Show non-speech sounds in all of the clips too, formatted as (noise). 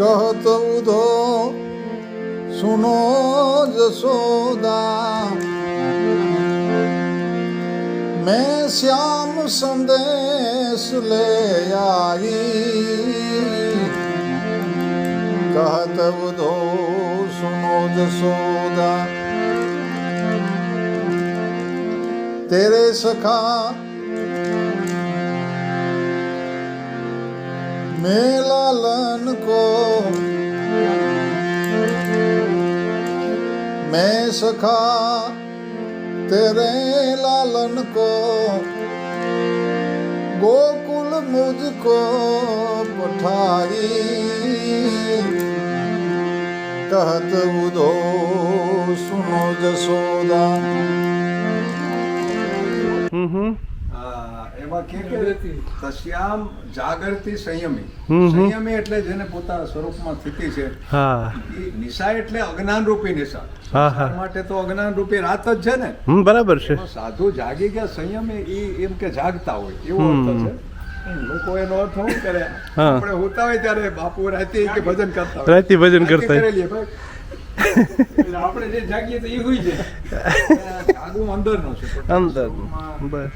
कहत उधो सुनो जसोदा मैं श्याम संदेश ले आई कहत उधो सुनो जसोदा तेरे सखा मेला लन को मैं सखा तेरे लालन को गोकुल मुझको पठाई कहत बुधो सुनो जसोदा हम्म mm -hmm. એમાં કે કે જાગરતી સંયમી. સંયમી એટલે જેને પોતાના સ્વરૂપમાં સ્થિતિ છે. એ નિશા એટલે અજ્ઞાન રૂપી નિશા માટે તો અજ્ઞાન રૂપી રાત જ છે ને. બરાબર છે. સાધુ જાગી ગયા સંયમી એ એમ કે જાગતા હોય. એવો અર્થ છે. લોકો એનો અર્થ શું કરે? આપણે હોતા હોય ત્યારે બાપુ રાતે કે ભજન કરતા હોય. રાતે ભજન કરતા હોય. આપણે જે જાગીએ તો એ હોય છે. (laughs) જાગવું અંદરનું છે. અંદર બસ.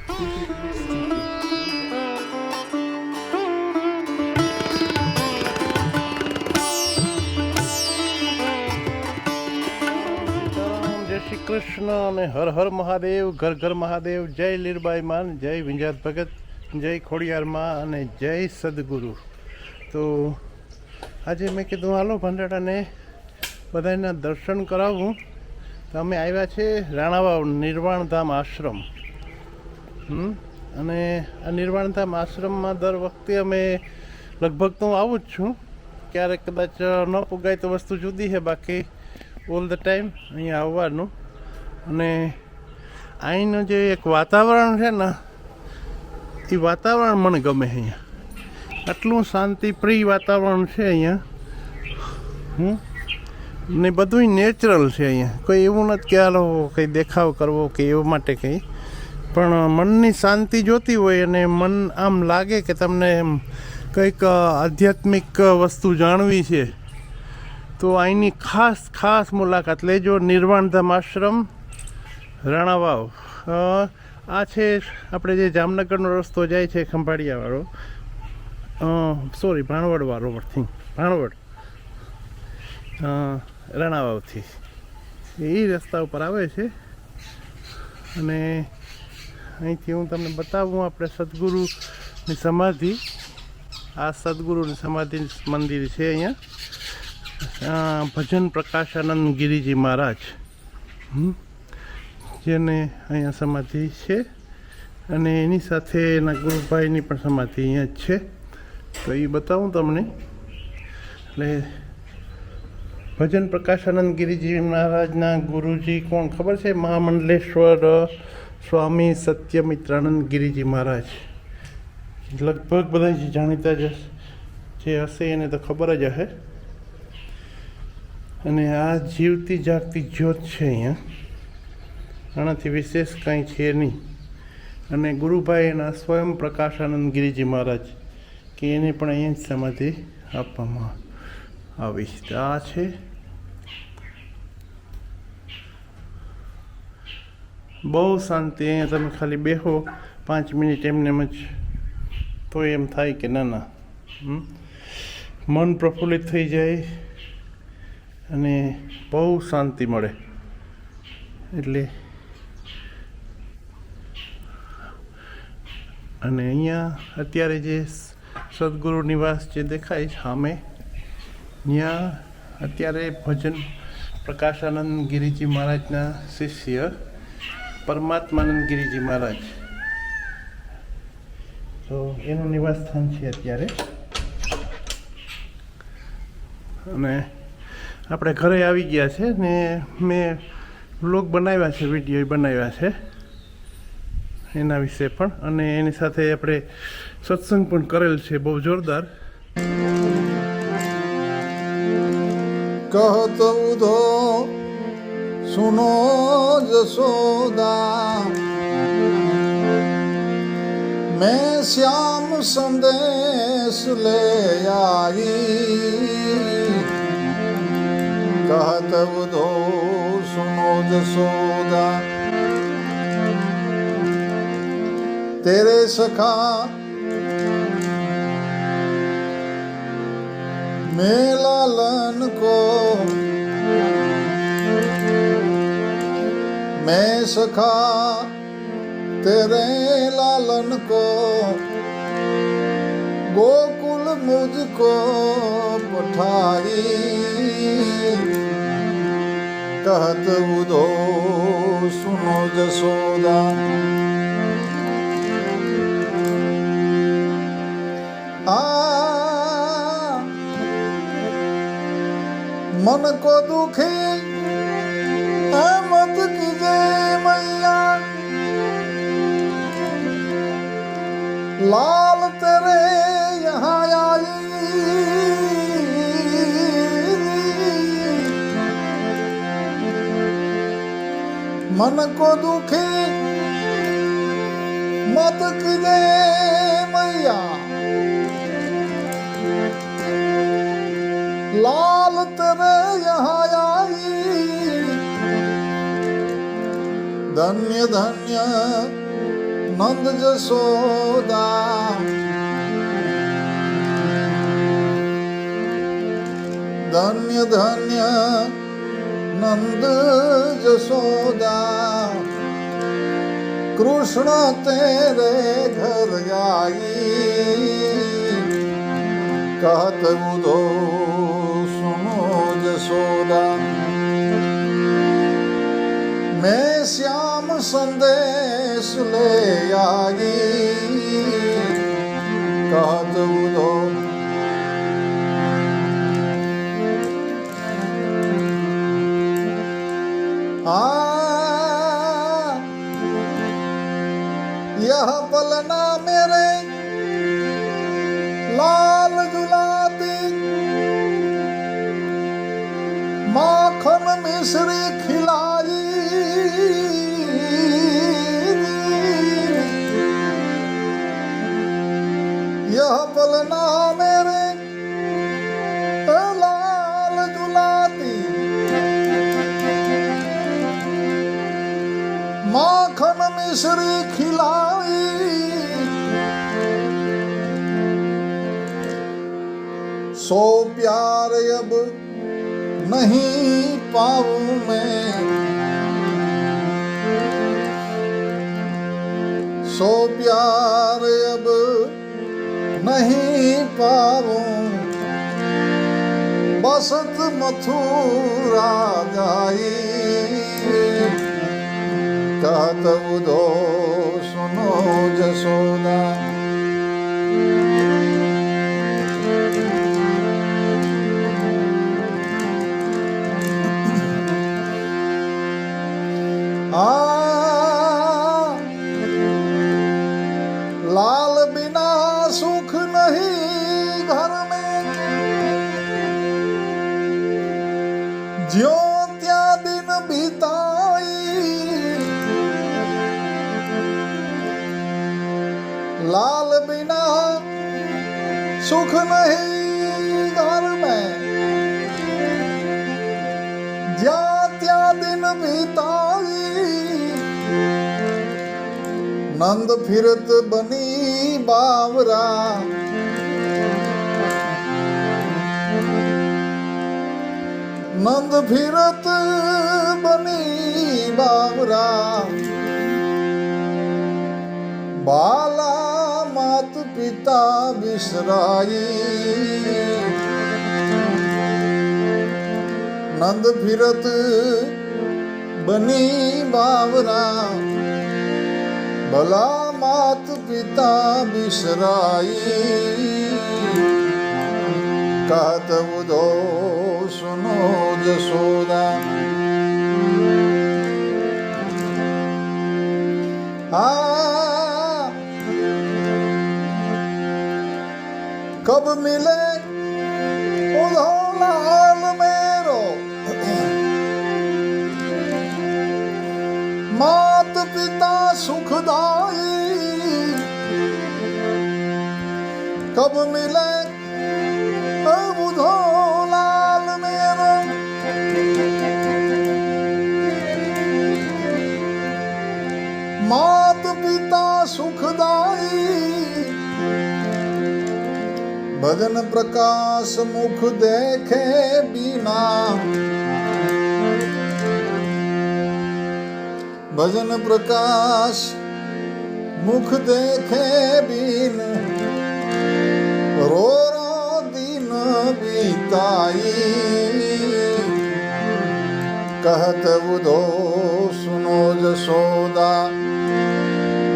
શ્રી કૃષ્ણ અને હર હર મહાદેવ, ઘર ઘર મહાદેવ, જય લીરબાઈ માન, જય વિંજાત ભગત, જય ખોડિયાર માં અને જય સદગુરુ. તો આજે મેં કીધું, હાલો ભંડારાને બધાના દર્શન કરાવું. તો અમે આવ્યા છે રાણાવાવ નિર્વાણધામ આશ્રમ. અને આ નિર્વાણધામ આશ્રમમાં દર વખતે અમે લગભગ તો હું આવું જ છું. ક્યારેક કદાચ ન પુગાય તો વસ્તુ જુદી છે બાકી. ઓલ ધ ટાઈમ અહીંયા આવવાનું. અને અહીંનું જે એક વાતાવરણ છે ને એ વાતાવરણ મને ગમે અહીંયા. આટલું શાંતિપ્રિય વાતાવરણ છે અહીંયા. હું ને બધું નેચરલ છે અહીંયા. કોઈ એવું નથી કે હાલો કંઈ દેખાવ કરવો કે એવું માટે કંઈ. પણ મનની શાંતિ જોતી હોય અને મન આમ લાગે કે તમને એમ કંઈક આધ્યાત્મિક વસ્તુ જાણવી છે. તો અહીંની ખાસ ખાસ મુલાકાત લેજો નિર્વાણધામ આશ્રમ, રાણાવાવ. આ છે આપણે જે જામનગરનો રસ્તો જાય છે ખંભાળિયાવાળો. સોરી ભાણવડવાળો થિંક ભાણવડ. રાણાવાવથી. એ રસ્તા ઉપર આવે છે. અને અહીંથી હું તમને બતાવું, આપણે સદગુરુની સમાધિ. આ સદગુરુની સમાધિ મંદિર છે અહીંયા. ભજન પ્રકાશાનંદ ગિરિજી મહારાજ જેને અહીંયા સમાધિ છે. અને એની સાથે એના ગુરુભાઈની પણ સમાધિ અહીંયા જ છે. તો એ બતાવું તમને. એટલે ભજન પ્રકાશાનંદ ગિરિજી મહારાજના ગુરુજી કોણ? ખબર છે? મહામંડલેશ્વર સ્વામી સત્યમિત્રાનંદ ગિરિજી મહારાજ. લગભગ બધા જાણીતા જ જે હશે એને તો ખબર જ હશે. અને આ જીવતી જાગતી જ્યોત છે અહીંયા. આનાથી વિશેષ કાંઈ છે નહીં. અને ગુરુભાઈ એના સ્વયં પ્રકાશાનંદ ગિરિજી મહારાજ કે એને પણ અહીંયા જ સમાધિ આપવામાં આવી છે. આ છે બહુ શાંતિ. અહીંયા તમે ખાલી બેહો, પાંચ મિનિટ એમને એમ જ. તો એમ થાય કે ના ના. મન પ્રફુલ્લિત થઈ જાય. અને બહુ શાંતિ મળે. એટલે અને અહીંયા અત્યારે જે સદગુરુ નિવાસ જે દેખાય છે સામે, ત્યાં અત્યારે ભજન પ્રકાશાનંદ ગિરિજી મહારાજના શિષ્ય પરમાત્માનંદ ગિરિજી મહારાજ. તો એનું નિવાસ સ્થાન છે અત્યારે. અને આપણે ઘરે આવી ગયા છે ને મેં વ્લોગ બનાવ્યા છે વીડિયો બનાવ્યા છે. એના વિશે પણ. અને એની સાથે આપણે સત્સંગ પણ કરેલ છે, બહુ જોરદાર. કહત સુનો જસોદા મેં શ્યામ સંદેશ લે આવી कहत बुधो सुनो जसोदा तेरे सखा मैं लालन को मैं सखा तेरे लालन को गोकुल मुझको પઠારી. કહત ઉદો સુનો જસોદા મન કો દુખી मन को दुखी मत कीजे मैया लाल तेरे यहाँ आई धन्य धन्य नंद जसोदा धन्य धन्य ਨੰਦ ਜਸੋਦਾ ਕ੍ਰਿਸ਼ਨ ਤੇਰੇ ਘਰ ਆਈ। ਕਹਤ ਬੁਧੋ ਸੁਨੋ ਜਸੋਦਾ ਮੈਂ ਸਿਆਮ ਸੰਦੇਸ ਲੈ ਆਈ। ਕਹਤ ਬੁਧੋ प्यार अब नहीं पाऊं मैं सो प्यार अब नहीं पाऊं बसत मथुरा जाई कहत बुधो सुनो जसोदा ਲਾਲ ਬਿਨਾ ਸੁਖ ਨਹੀਂ ਘਰ ਮੈਂ। ਜਾ ਤਿਆ ਦਿਨ ਬਿਤਾਈ, ਨੰਦ ਫਿਰਤ ਬਣੀ ਬਾਵਰਾ। ਨੰਦ ਫਿਰਤ ਬਣੀ ਬਾਵਰਾ। ਬਾਲ મારા બિસરાઈ નંદ ફિરત બની બાવરા. ભલા માત પિતા બિસરાઈ. કાત ઉદો સુનો જસોદા આ कब मिले उधो लाल मेरो मात पिता सुखदाई कब मिले भजन प्रकाश मुख देखे बिना भजन प्रकाश मुख देखे बिन रो रो दिन बीताई कहत बुधो सुनो जसोदा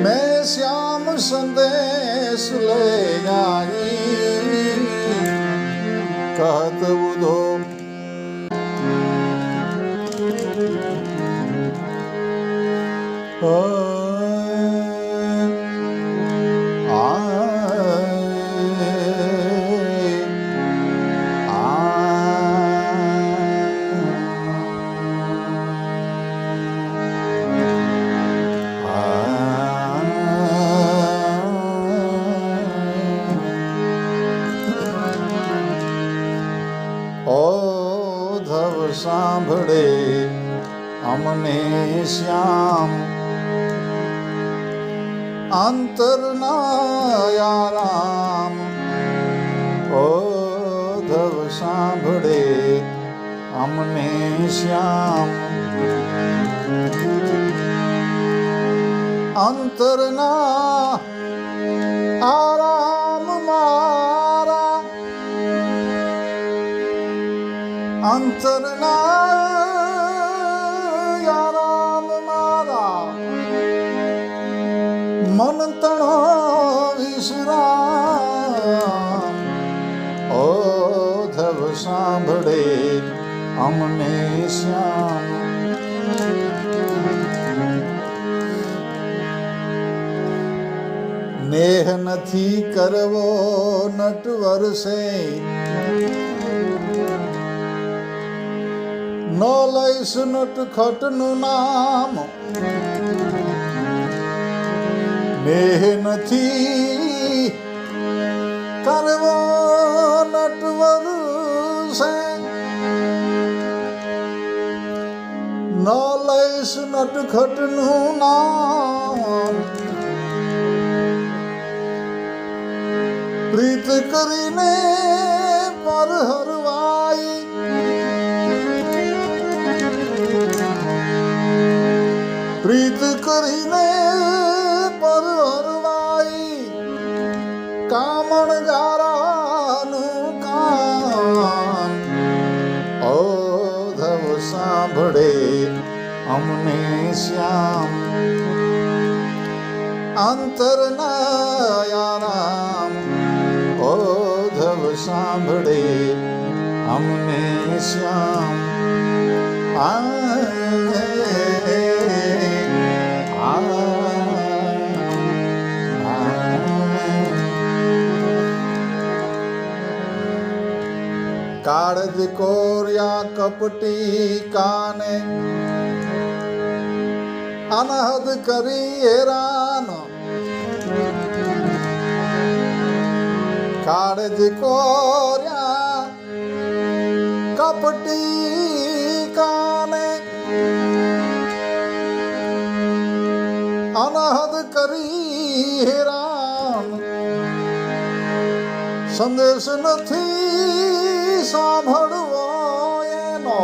मैं श्याम संदेश ले आई ಕಾತುವುದು ಆ અમને શ્યામ. અંતરનાયારામ ઓ ધવ સાંભળે અમને શ્યામ. અંતરના આરામ મારા. અંતરના નેહ નથી કરવો નટ વરસે ન લઈશ નટખટનું નામ. મેહ નથી કરવો નટ વરસે ન લઈશ નટખટનું નામ. પ્રીત કરીને પર હરવાઈ પ્રીત કરીને પર હરવાઈ કામણ ગારાનું કામ. ઓ ધવ સાંભળે અમને શ્યામ. અંતરનાયારામ સાંભળે અમને શ્યામ કાળજ કોર્યા કપટી કાને અનહદ કરી હેરાન કાળજ કોર્યા કપટી કાને અનહદ કરી હેરાન સંદેશ નથી સાંભળવો એનો.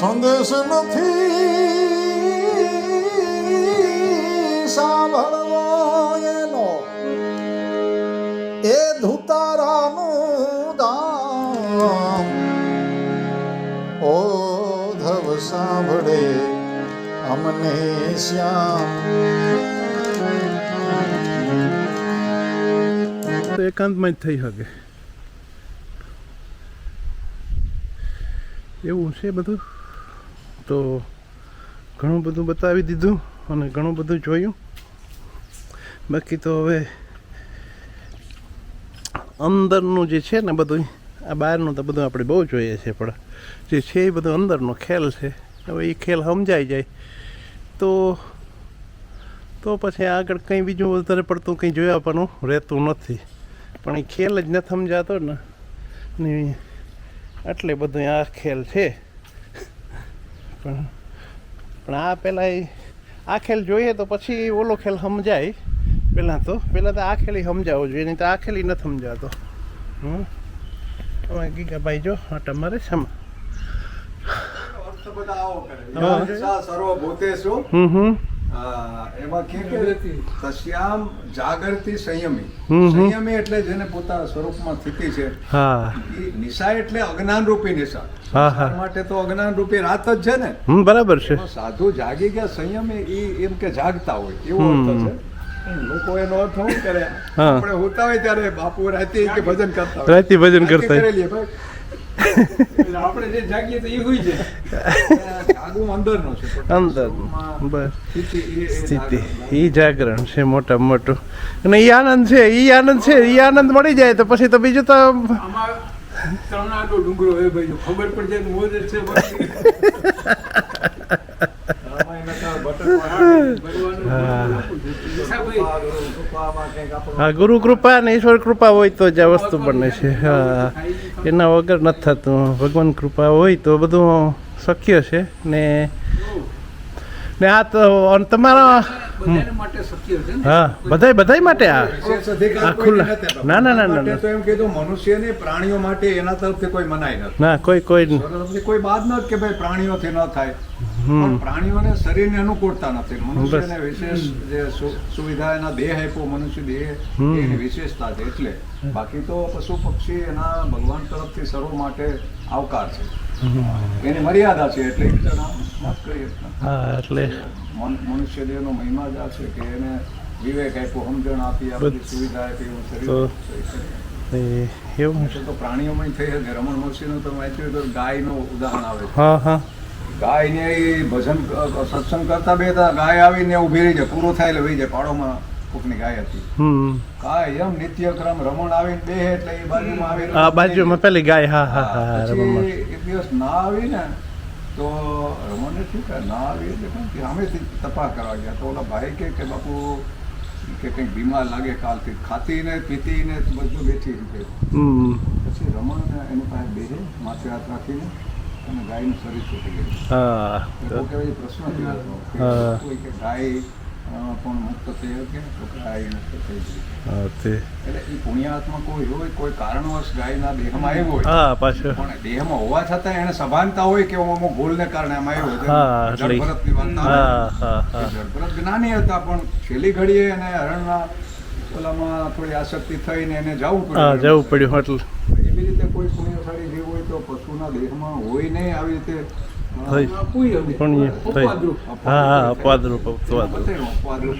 સંદેશ નથી સાંભળે અમને શ્યામ. એકાંતમાં જ થઈ શકે એવું છે બધું? તો ઘણું બધું બતાવી દીધું અને ઘણું બધું જોયું. બાકી તો હવે અંદરનું જે છે ને બધું આ બહારનું તો બધું આપણે બહુ જોઈએ છે, પણ જે છે એ બધું અંદરનો ખેલ છે. હવે એ ખેલ સમજાઈ જાય. તો તો પછી આગળ કંઈ બીજું વધારે પડતું કંઈ જોયા આપવાનું રહેતું નથી. પણ એ ખેલ જ નથી સમજાતો ને. ને એટલે બધું આ ખેલ છે. પણ પણ આ પહેલાં આ ખેલ જોઈએ તો પછી ઓલો ખેલ સમજાય. પહેલાં તો પહેલાં તો આ ખેલી સમજાવવો જોઈએ, નહીં તો આ ખેલી નથી સમજાતો. હમ? ગીગાભાઈ જો આ તમારે શેમાં અર્થ બધા આવો કરે. હા. યંસા સર્વભૂતેષુ હમ હમ. આ, એમાં કે કે તસ્યામ જાગૃતિ સંયમી. હમ હમ. સંયમી એટલે જેને પોતાના સ્વરૂપમાં સ્થિતિ છે. નિશા એટલે અજ્ઞાન રૂપી નિશા. હા, હા. સંસાર માટે તો અજ્ઞાન રૂપી રાત જ છે ને. બરાબર છે. સાધુ જાગી ગયા સંયમે એ એમ કે જાગતા હોય. એવો અર્થ છે. લોકો એનો અર્થ શું કરે. આપણે હોતા હોય ત્યારે બાપુ રાતે કે ભજન કરતા હોય. રાતે ભજન કરતા હોય. કરેલી ભાઈ એટલે આપણે જે જાગીએ તો એ હોય છે. અંદરનો છે અંદર બસ. સ્થિતિ એ- જાગરણ. છે. મોટા મોટું. અને એ આનંદ છે એ આનંદ છે એ આનંદ મળી જાય તો પછી તો બીજું તો ડુંગરો હોય ભાઈ ખબર પડી જાય મોજ છે હા. ગુરુ કૃપા અને ઈશ્વર કૃપા હોય તો જ આ વસ્તુ બને છે. હા. એના વગર નથી થતું. ભગવાન કૃપા હોય તો બધું શક્ય છે. ને ને આ તો તમારા હા બધાય બધાય માટે આ ખુલ્લા. ના, ના, ના, ના. તો એમ કીધું મનુષ્યને પ્રાણીઓ માટે એના તરફથી કોઈ મનાય નથી. ના કોઈ કોઈ કોઈ બાદ નથી કે ભાઈ પ્રાણીઓથી ન થાય. પણ પ્રાણીઓને શરીરને અનુકૂળતા નથી. મનુષ્યને વિશેષ જે સુવિધા એના દેહ આપ્યો મનુષ્ય દેહ એની વિશેષતા છે એટલે. બાકી તો પશુ પક્ષી એના ભગવાન તરફથી સર્વ માટે આવકાર છે. એની મર્યાદા છે એટલે કરીએ એટલે. મનુષ્ય દેહનો મહિમા જ આ છે કે એને વિવેક આપ્યો સમજણ આપી આ બધી સુવિધા આપી એવું શરીર એવું. તો પ્રાણીઓમાં થઈ શકે રમણ મહર્ષિનું તમે વાંચ્યું તો ગાયનું ઉદાહરણ આવે હા હા. ગાયને ઈ ભજન સત્સંગ કરતા બે ગાય આવીને ઊભી રહી જાય. પૂરો થાય એટલે વહી જાય. પાડોમાં કોકની ગાય હતી. ગાય એમ નિત્યક્રમ રમણ આવીને બે એટલે એ બાજુમાં આવી આ બાજુમાં પેલી ગાય. હા એક દિવસ ના આવી ને તો રમણને થયું કે ના આવી એટલે કે સામેથી તપાસ કરવા ગયા. તો ઓલા ભાઈ કે કે બાપુ કે કંઈક બીમાર લાગે કાલથી. ખાતી ને પીતી ને બધું બેઠી રીતે. પછી રમણ એની પાસે બેસે માથે હાથ રાખીને. ગાયનું શરીર છૂટી ગયું હા. તો કોઈ પ્રશ્ન થયો હતો કે હા. કોઈ કે ગાય પણ મુક્ત થઈ શકે તો ગાય મુક્ત થઈ ગઈ એટલે એ પુણ્યાત્મા કોઈ હોય કોઈ કારણવશ ગાયના દેહમાં આવ્યો હોય હા પાછું. પણ દેહમાં હોવા છતાં એને સભાનતા હોય કે અમુક ભૂલને કારણે એમાં આવ્યો છે હા, એટલે- વાર્તા જ્ઞાની હતા પણ છેલ્લી ઘડીએ એને હરણના ઓલામાં થોડી આસક્તિ થઈને એને જવું હા પડ્યું જવું પડ્યું એટલે એવી રીતે કોઈ પુણ્યશાળી જીવ હોય તો પશુના દેહમાં હોય નહીં આવી રીતે. અપવાદરૂપ. હા હા અપવાદરૂપ અપવાદરૂપ.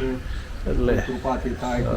એટલે. કૃપાથી થાય